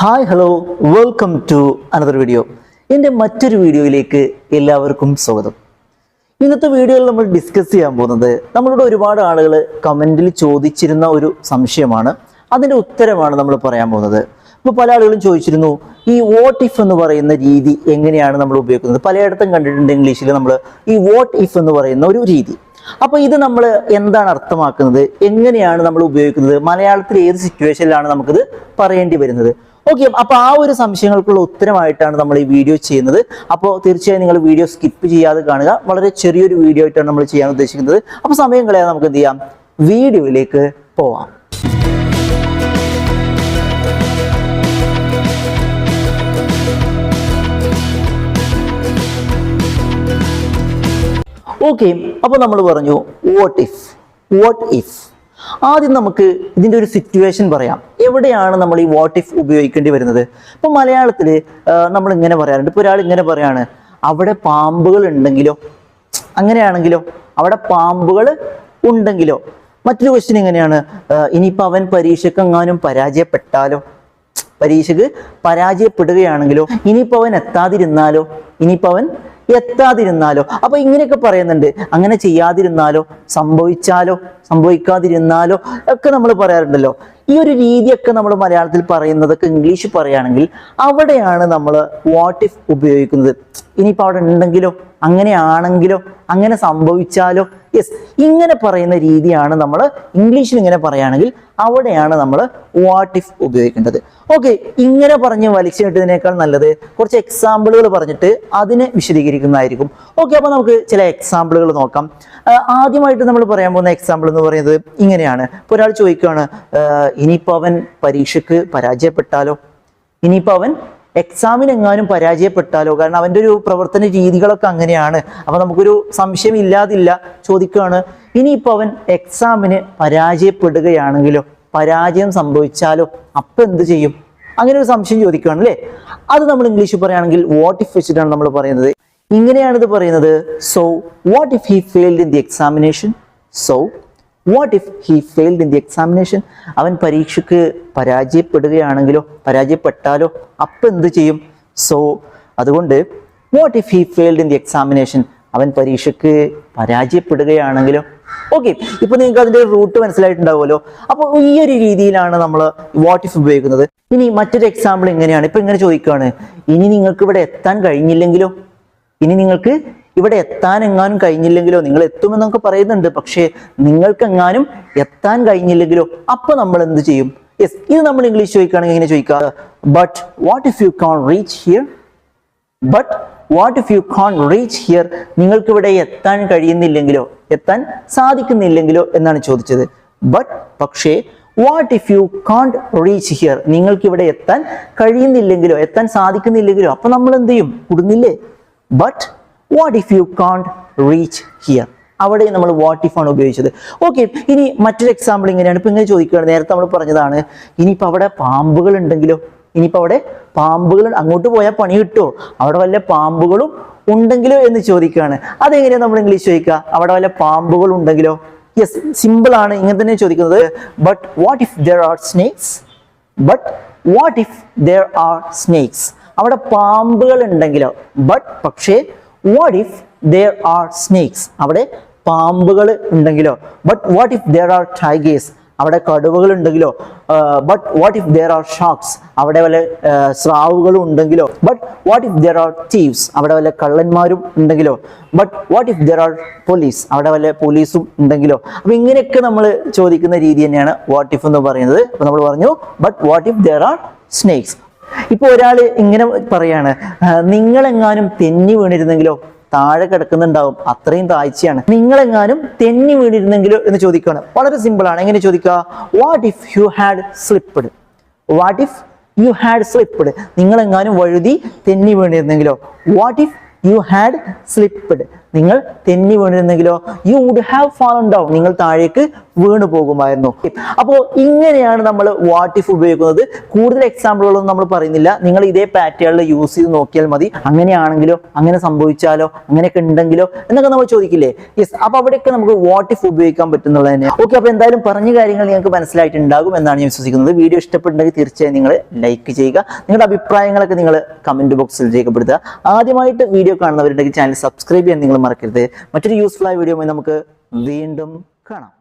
Hi hello welcome to another video എന്റെ മറ്റൊരു വീഡിയോയിലേക്ക് എല്ലാവർക്കും സ്വാഗതം. ഇന്നത്തെ വീഡിയോയിൽ നമ്മൾ ഡിസ്കസ് ചെയ്യാൻ പോകുന്നത് നമ്മളോട് ഒരുപാട് ആളുകൾ കമന്റിൽ ചോദിച്ചിരുന്ന ഒരു സംശയമാണ്. അതിന്റെ ഉത്തരമാണ് നമ്മൾ പറയാൻ പോകുന്നത്. ഇപ്പോൾ പല ആളുകളും ചോദിച്ചിരുന്നു ഈ വോട്ട് ഇഫ് എന്ന് പറയുന്ന രീതി എങ്ങനെയാണ് നമ്മൾ ഉപയോഗിക്കുന്നത്? പലയിടത്തും കണ്ടിട്ടുണ്ട് ഇംഗ്ലീഷിൽ നമ്മൾ ഈ വോട്ട് ഇഫ് എന്ന് പറയുന്ന ഒരു രീതി. അപ്പൊ ഇത് നമ്മൾ എന്താണ് അർത്ഥമാക്കുന്നത്? എങ്ങനെയാണ് നമ്മൾ ഉപയോഗിക്കുന്നത്? മലയാളത്തിൽ ഏത് സിറ്റുവേഷനിലാണ് നമുക്കിത് പറയേണ്ടി വരുന്നത്? ഓക്കെ അപ്പൊ ആ ഒരു സംശയങ്ങൾക്കുള്ള ഉത്തരമായിട്ടാണ് നമ്മൾ ഈ വീഡിയോ ചെയ്യുന്നത്. അപ്പോൾ തീർച്ചയായും നിങ്ങൾ വീഡിയോ സ്കിപ്പ് ചെയ്യാതെ കാണുക. വളരെ ചെറിയൊരു വീഡിയോ ആയിട്ടാണ് നമ്മൾ ചെയ്യാൻ ഉദ്ദേശിക്കുന്നത്. അപ്പോൾ സമയം കളയാതെ നമുക്ക് എന്ത് ചെയ്യാം? വീഡിയോയിലേക്ക് പോവാം. ഓക്കെ അപ്പോൾ നമ്മൾ പറഞ്ഞു വാട്ട് ഇഫ് വാട്ട് ഇഫ് ആദ്യം നമുക്ക് ഇതിന്റെ ഒരു സിറ്റുവേഷൻ പറയാം. എവിടെയാണ് നമ്മൾ ഈ വാട്ട് ഇഫ് ഉപയോഗിക്കേണ്ടി വരുന്നത്? ഇപ്പൊ മലയാളത്തിൽ നമ്മൾ ഇങ്ങനെ പറയാറുണ്ട്. ഇപ്പോൾ ഒരാൾ ഇങ്ങനെ പറയാണ് അവിടെ പാമ്പുകൾ ഉണ്ടെങ്കിലോ? അങ്ങനെയാണെങ്കിലോ? അവിടെ പാമ്പുകൾ ഉണ്ടെങ്കിലോ? മറ്റൊരു ക്വസ്റ്റ്യൻ എങ്ങനെയാണ് ഇനിയിപ്പോൾ അവൻ പരീക്ഷയ്ക്ക് എങ്ങാനും പരാജയപ്പെട്ടാലോ? പരീക്ഷക്ക് പരാജയപ്പെടുകയാണെങ്കിലോ? ഇനിയിപ്പോൾ അവൻ എത്താതിരുന്നാലോ? ഇനിയിപ്പോൾ അവൻ എത്താതിരുന്നാലോ? അപ്പൊ ഇങ്ങനെയൊക്കെ പറയുന്നുണ്ട്. അങ്ങനെ ചെയ്യാതിരുന്നാലോ? സംഭവിച്ചാലോ? സംഭവിക്കാതിരുന്നാലോ? ഒക്കെ നമ്മൾ പറയാറുണ്ടല്ലോ. ഈ ഒരു രീതിയൊക്കെ നമ്മൾ മലയാളത്തിൽ പറയുന്നതൊക്കെ ഇംഗ്ലീഷ് പറയുകയാണെങ്കിൽ അവിടെയാണ് നമ്മൾ വാട്ട് ഇഫ് ഉപയോഗിക്കുന്നത്. ഇനിയിപ്പോൾ അവിടെ ഉണ്ടെങ്കിലോ അങ്ങനെയാണെങ്കിലോ അങ്ങനെ സംഭവിച്ചാലോ? യെസ് ഇങ്ങനെ പറയുന്ന രീതിയാണ് നമ്മൾ ഇംഗ്ലീഷിൽ ഇങ്ങനെ പറയുകയാണെങ്കിൽ അവിടെയാണ് നമ്മൾ വാട്ട് ഇഫ് ഉപയോഗിക്കേണ്ടത്. ഓക്കെ ഇങ്ങനെ പറഞ്ഞ് വലിച്ചിട്ടതിനേക്കാൾ നല്ലത് കുറച്ച് എക്സാമ്പിളുകൾ പറഞ്ഞിട്ട് അതിനെ വിശദീകരിക്കുന്നതായിരിക്കും. ഓക്കെ അപ്പോൾ നമുക്ക് ചില എക്സാമ്പിളുകൾ നോക്കാം. ആദ്യമായിട്ട് നമ്മൾ പറയാൻ പോകുന്ന എക്സാമ്പിൾ എന്ന് പറയുന്നത് ഇങ്ങനെയാണ്. ഇപ്പോൾ ഒരാൾ ചോദിക്കുകയാണ് ഇനിയിപ്പോൾ അവൻ പരീക്ഷയ്ക്ക് പരാജയപ്പെട്ടാലോ? ഇനിയിപ്പോൾ അവൻ എക്സാമിന് എങ്ങാനും പരാജയപ്പെട്ടാലോ? കാരണം അവന്റെ ഒരു പ്രവർത്തന രീതികളൊക്കെ അങ്ങനെയാണ്. അപ്പോൾ നമുക്കൊരു സംശയം ഇല്ലാതില്ല ചോദിക്കുകയാണ്. ഇനിയിപ്പോൾ അവൻ എക്സാമിന് പരാജയപ്പെടുകയാണെങ്കിലോ പരാജയം സംഭവിച്ചാലോ അപ്പം എന്ത് ചെയ്യും? അങ്ങനെ ഒരു സംശയം ചോദിക്കുകയാണ് അല്ലേ? അത് നമ്മൾ ഇംഗ്ലീഷിൽ പറയുകയാണെങ്കിൽ വാട്ട് ഇഫ് വെച്ചിട്ടാണ് നമ്മൾ പറയുന്നത്. ഇങ്ങനെയാണ് ഇത് പറയുന്നത്. So what if he failed in the examination so what if he failed in the examination അവൻ പരീക്ഷയ്ക്ക് പരാജയപ്പെടുകയാണെങ്കിലോ പരാജയപ്പെട്ടാലോ അപ്പം എന്ത് ചെയ്യും? സോ അതുകൊണ്ട് what if he failed in the examination അവൻ പരീക്ഷയ്ക്ക് പരാജയപ്പെടുകയാണെങ്കിലോ. ഓക്കെ ഇപ്പൊ നിങ്ങൾക്ക് അതിന്റെ റൂട്ട് മനസ്സിലായിട്ടുണ്ടാവുമല്ലോ. അപ്പോൾ ഈ ഒരു രീതിയിലാണ് നമ്മൾ വാട്ട് ഇഫ് ഉപയോഗിക്കുന്നത്. ഇനി മറ്റൊരു എക്സാമ്പിൾ ഇങ്ങനെയാണ്. ഇപ്പൊ ഇങ്ങനെ ചോദിക്കുകയാണ്. ഇനി നിങ്ങൾക്ക് ഇവിടെ എത്താൻ കഴിഞ്ഞില്ലെങ്കിലോ? ഇനി നിങ്ങൾക്ക് ഇവിടെ എത്താൻ എങ്ങാനും കഴിഞ്ഞില്ലെങ്കിലോ? നിങ്ങൾ എത്തുമെന്നൊക്കെ പറയുന്നുണ്ട്. പക്ഷേ നിങ്ങൾക്ക് എങ്ങാനും എത്താൻ കഴിഞ്ഞില്ലെങ്കിലോ? അപ്പൊ നമ്മൾ എന്ത് ചെയ്യും? യെസ് ഇത് നമ്മൾ ഇംഗ്ലീഷ് ചോദിക്കുകയാണെങ്കിൽ ഇങ്ങനെ ചോദിക്കുക? But what if you can't reach here but what if you can't reach here നിങ്ങൾക്ക് ഇവിടെ എത്താൻ കഴിയുന്നില്ലെങ്കിലോ? എത്താൻ സാധിക്കുന്നില്ലെങ്കിലോ എന്നാണ് ചോദിച്ചത്. ബട്ട് പക്ഷേ what if you can't reach here നിങ്ങൾക്ക് ഇവിടെ എത്താൻ കഴിയുന്നില്ലെങ്കിലോ? എത്താൻ സാധിക്കുന്നില്ലെങ്കിലോ? അപ്പൊ നമ്മൾ എന്ത് ചെയ്യും? കുടുങ്ങില്ലേ but what if you can't reach here അവിടെ നമ്മൾ വാട്ട് ഇഫ് ആണ് ഉപയോഗിച്ചത്. ഓക്കെ ഇനി മറ്റൊരു എക്സാമ്പിൾ ഇങ്ങനെയാണ്. ഇപ്പൊ ഇങ്ങനെ ചോദിക്കുകയാണ്. നേരത്തെ നമ്മൾ പറഞ്ഞതാണ് ഇനിയിപ്പോൾ അവിടെ പാമ്പുകൾ ഉണ്ടെങ്കിലോ? ഇനിയിപ്പോൾ അവിടെ പാമ്പുകൾ അങ്ങോട്ട് പോയാൽ പണി കിട്ടുമോ? അവിടെ വല്ല പാമ്പുകളും ഉണ്ടെങ്കിലോ എന്ന് ചോദിക്കുകയാണ്. അതെങ്ങനെയാണ് നമ്മൾ ഇംഗ്ലീഷ് ചോദിക്കുക? അവിടെ വല്ല പാമ്പുകൾ ഉണ്ടെങ്കിലോ? യെസ് സിമ്പിൾ ആണ്. ഇങ്ങനെ തന്നെ ചോദിക്കുന്നത്. But what if there are snakes but what if there are snakes അവിടെ പാമ്പുകൾ ഉണ്ടെങ്കിലോ? ബട്ട് പക്ഷേ what if there are snakes അവിടെ പാമ്പുകൾ ഉണ്ടെങ്കിലോ? But what if there are tigers അവിടെ കടുവകൾ ഉണ്ടെങ്കിലോ? But what if there are sharks അവിടെ വല്ല സ്രാവുകളും ഉണ്ടെങ്കിലോ? But what if there are thieves അവിടെ വല്ല കള്ളന്മാരും ഉണ്ടെങ്കിലോ? But what if there are police അവിടെ വല്ല പോലീസും ഉണ്ടെങ്കിലോ? അപ്പൊ ഇങ്ങനെയൊക്കെ നമ്മൾ ചോദിക്കുന്ന രീതി തന്നെയാണ് വാട്ട് ഇഫ് എന്ന് പറയുന്നത്. അപ്പൊ നമ്മൾ പറഞ്ഞു but what if there are snakes ഇപ്പൊ ഒരാൾ ഇങ്ങനെ പറയാണ് നിങ്ങളെങ്ങാനും തെന്നി വീണിരുന്നെങ്കിലോ താഴെ കിടക്കുന്നുണ്ടാവും. അത്രയും താഴ്ചയാണ്. നിങ്ങളെങ്ങാനും തെന്നി വീണിരുന്നെങ്കിലോ എന്ന് ചോദിക്കുകയാണ്. വളരെ സിമ്പിൾ ആണ്. എങ്ങനെ ചോദിക്കുക? What if you had slipped what if you had slipped നിങ്ങളെങ്ങാനും വഴുതി തെന്നി വീണിരുന്നെങ്കിലോ. What if you had slipped നിങ്ങൾ തെന്നി വീണിരുന്നെങ്കിലോ? You would have fallen down നിങ്ങൾ താഴേക്ക് വീണു പോകുമായിരുന്നു. അപ്പോൾ ഇങ്ങനെയാണ് നമ്മൾ വാട്ട് ഇഫ് ഉപയോഗിക്കുന്നത്. കൂടുതൽ എക്സാമ്പിളുകളൊന്നും നമ്മൾ പറയുന്നില്ല. നിങ്ങൾ ഇതേ പാറ്റേണിൽ യൂസ് ചെയ്ത് നോക്കിയാൽ മതി. അങ്ങനെയാണെങ്കിലോ അങ്ങനെ സംഭവിച്ചാലോ അങ്ങനെയൊക്കെ ഉണ്ടെങ്കിലോ എന്നൊക്കെ നമ്മൾ ചോദിക്കില്ലേ? യെസ് അപ്പൊ അവിടെയൊക്കെ നമുക്ക് വാട്ട് ഇഫ് ഉപയോഗിക്കാൻ പറ്റുന്നുള്ളത് തന്നെ. ഓക്കെ അപ്പൊ എന്തായാലും പറഞ്ഞ കാര്യങ്ങൾ നിങ്ങൾക്ക് മനസ്സിലായിട്ടുണ്ടാകും എന്നാണ് ഞാൻ വിശ്വസിക്കുന്നത്. വീഡിയോ ഇഷ്ടപ്പെട്ടുണ്ടെങ്കിൽ തീർച്ചയായും നിങ്ങൾ ലൈക്ക് ചെയ്യുക. നിങ്ങളുടെ അഭിപ്രായങ്ങളൊക്കെ നിങ്ങൾ കമന്റ് ബോക്സിൽ രേഖപ്പെടുത്തുക. ആദ്യമായിട്ട് വീഡിയോ കാണുന്നവരുണ്ടെങ്കിൽ ചാനൽ സബ്സ്ക്രൈബ് ചെയ്യാൻ നിങ്ങൾ മറക്കരുത്. മറ്റൊരു യൂസ്ഫുൾ ആയ വീഡിയോ നമുക്ക് വീണ്ടും കാണാം.